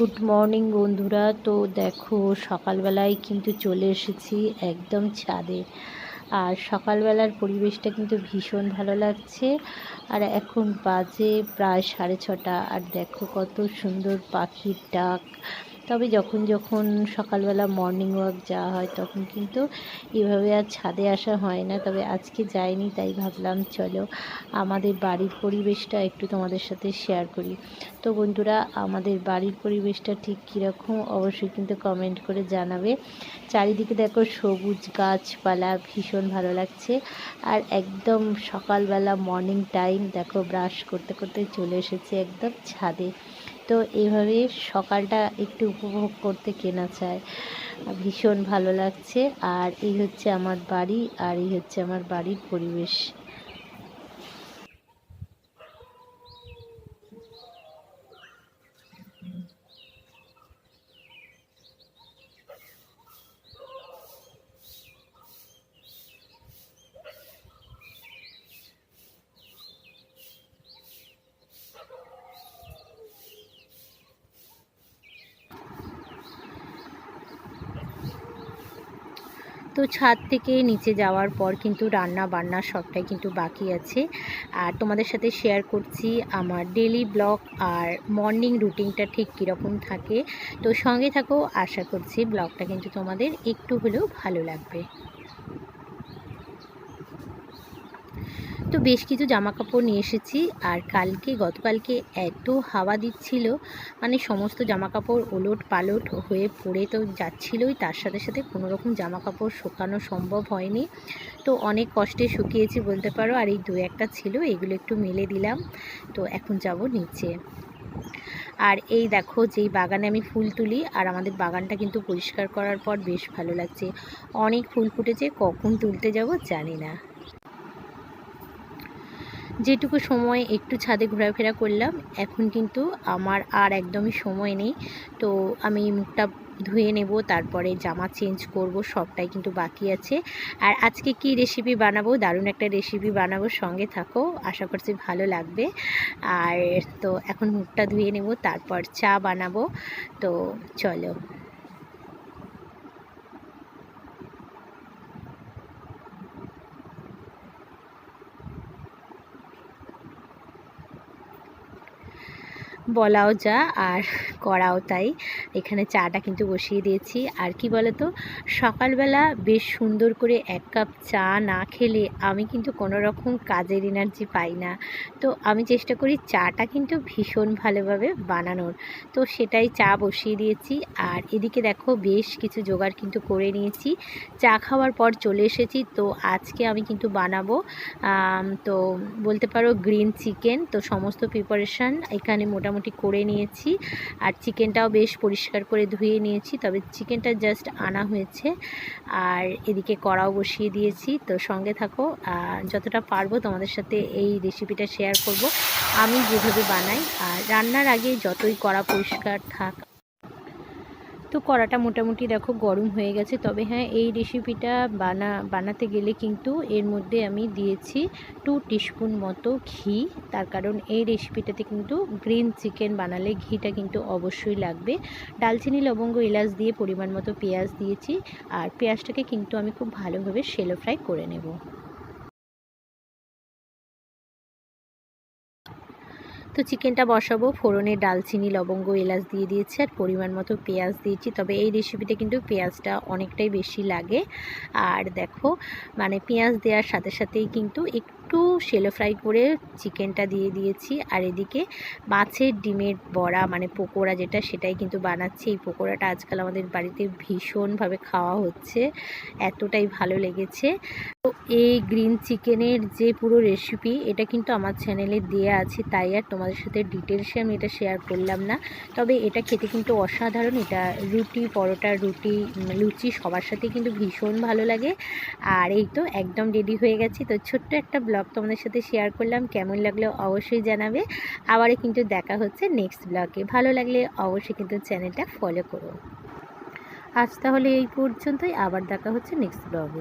Good morning বন্ধুরা। তো দেখো, সকালবেলায় কিন্তু চলে এসেছি একদম ছাদে। আর সকালবেলার পরিবেশটা কিন্তু ভীষণ ভালো লাগছে। আর এখন বাজে প্রায় সাড়ে ছটা। আর দেখো কত সুন্দর পাখির ডাক। তবে যখন যখন সকালবেলা মর্নিং ওয়াক যাওয়া হয়, তখন কিন্তু এভাবে আর ছাদে আসা হয় না। তবে আজকে যাইনি, তাই ভাবলাম চলো আমাদের বাড়ির পরিবেশটা একটু তোমাদের সাথে শেয়ার করি। তো বন্ধুরা, আমাদের বাড়ির পরিবেশটা ঠিক কীরকম অবশ্যই কিন্তু কমেন্ট করে জানাবে। চারিদিকে দেখো সবুজ গাছপালা, ভীষণ ভালো লাগছে। আর একদম সকালবেলা মর্নিং টাইম দেখো ব্রাশ করতে করতে চলে এসেছে একদম ছাদে। তো এভাবে সকালটা একটু উপভোগ করতে কেনা চায় ভীষণ ভালো লাগছে। আর এই হচ্ছে আমার বাড়ি, আর এই হচ্ছে আমার বাড়ির পরিবেশ। তো ছাদ থেকে নিচে যাওয়ার পর কিন্তু রান্না বান্না সবটাই কিন্তু বাকি আছে। আর তোমাদের সাথে শেয়ার করছি আমার ডেলি ব্লগ আর মর্নিং রুটিনটা ঠিক কীরকম থাকে। তো সঙ্গে থাকো, আশা করছি ব্লগটা কিন্তু তোমাদের একটু হলেও ভালো লাগবে। তো বেশ কিছু জামা কাপড় নিয়ে এসেছি আর কালকে, গতকালকে এত হাওয়া দিচ্ছিল মানে সমস্ত জামা কাপড় ওলট পালট হয়ে পড়ে তো যাচ্ছিলই, তার সাথে সাথে কোনো রকম জামা কাপড় শুকানো সম্ভব হয়নি। তো অনেক কষ্টে শুকিয়েছি বলতে পারো, আর এই দু একটা ছিল, এগুলো একটু মেলে দিলাম, তো এখন যাব নিচে। আর এই দেখো, যেই বাগানে আমি ফুল তুলি, আর আমাদের বাগানটা কিন্তু পরিষ্কার করার পর বেশ ভালো লাগছে। অনেক ফুল ফুটেছে, কখন তুলতে যাব জানি না। যেটুকু সময় একটু ছাদে ঘোরাফেরা করলাম, এখন কিন্তু আমার আর একদমই সময় নেই। তো আমি মুখটা ধুয়ে নেব, তারপরে জামা চেঞ্জ করব, সবটাই কিন্তু বাকি আছে। আর আজকে কি রেসিপি বানাবো? দারুণ একটা রেসিপি বানাবো, সঙ্গে থাকো, আশা করছি ভালো লাগবে। আর তো এখন মুখটা ধুয়ে নেব, তারপর চা বানাবো। তো চলো। বলাও যা আর করাও তাই। এখানে চাটা কিন্তু বসিয়ে দিয়েছি। আর কি বলতো, সকালবেলা বেশ সুন্দর করে এক কাপ চা না খেলে আমি কিন্তু কোনো রকম কাজের এনার্জি পাই না। তো আমি চেষ্টা করি চাটা কিন্তু ভীষণ ভালোভাবে বানানোর। তো সেটাই চা বসিয়ে দিয়েছি। আর এদিকে দেখো বেশ কিছু জোগাড় কিন্তু করে নিয়েছি। চা খাওয়ার পর চলে এসেছি। তো আজকে আমি কিন্তু বানাবো তো বলতে পারো গ্রিন চিকেন তো সমস্ত প্রিপারেশান এখানে মোটামুটি মোটামুটি করে নিয়েছি। আর চিকেনটাও বেশ পরিষ্কার করে ধুয়ে নিয়েছি, তবে চিকেনটা জাস্ট আনা হয়েছে। আর এদিকে কড়াও বসিয়ে দিয়েছি, তো সঙ্গে থাকো। যতটা পারব তোমাদের সাথে এই রেসিপিটা শেয়ার করব। আমি যেভাবে বানাই, আর রান্নার আগে যতই কড়া পরিষ্কার থাক তো কড়াটা মোটামুটি দেখো গরম হয়ে গেছে। তবে হ্যাঁ এই রেসিপিটা বানা, বানাতে গেলে কিন্তু এর মধ্যে আমি দিয়েছি টু টিস্পুন মতো ঘি। তার কারণ এই রেসিপিটাতে কিন্তু গ্রিন চিকেন বানালে ঘিটা কিন্তু অবশ্যই লাগবে। ডালচিনি, লবঙ্গ, এলাচ দিয়ে পরিমাণ মতো পেঁয়াজ দিয়েছি। আর পেঁয়াজটাকে কিন্তু আমি খুব ভালোভাবে সেলো ফ্রাই করে নেব। তো চিকেনটা বসাবো। ফোড়নে ডালচিনি, লবঙ্গ, এলাচ দিয়ে দিয়েছি আর পরিমাণ মতো পেঁয়াজ দিয়েছি। তবে এই রেসিপিতে কিন্তু পেঁয়াজটা অনেকটাই বেশি লাগে। আর দেখো মানে পেঁয়াজ দেওয়ার সাথে সাথেই কিন্তু একটু একটু সেলো ফ্রাই করে চিকেনটা দিয়ে দিয়েছি। আর এদিকে মাছের ডিমের বড়া মানে পকোড়া যেটা, সেটাই কিন্তু বানাচ্ছি। এই পকোড়াটা আজকাল আমাদের বাড়িতে ভীষণভাবে খাওয়া হচ্ছে। এতটাই ভালো লেগেছে। তো এই গ্রিন চিকেনের যে পুরো রেসিপি এটা কিন্তু আমার চ্যানেলে দেওয়া আছে। তাই আর তোমাদের সাথে ডিটেলসে আমি এটা শেয়ার করলাম না। তবে এটা খেতে কিন্তু অসাধারণ। এটা রুটি, পরোটা, রুটি লুচি সবার সাথে কিন্তু ভীষণ ভালো লাগে। আর এই তো একদম রেডি হয়ে গেছি। তো ছোট্ট একটা ব্লগ ব্লগ তোমাদের সাথে শেয়ার করলাম। কেমন লাগল অবশ্যই জানাবে। আবারও কিন্তু দেখা হচ্ছে নেক্সট ব্লগে ভালো লাগলে অবশ্যই কিন্তু চ্যানেলটা ফলো করো। আজ তাহলে এই পর্যন্তই। আবার দেখা হচ্ছে নেক্সট ব্লগে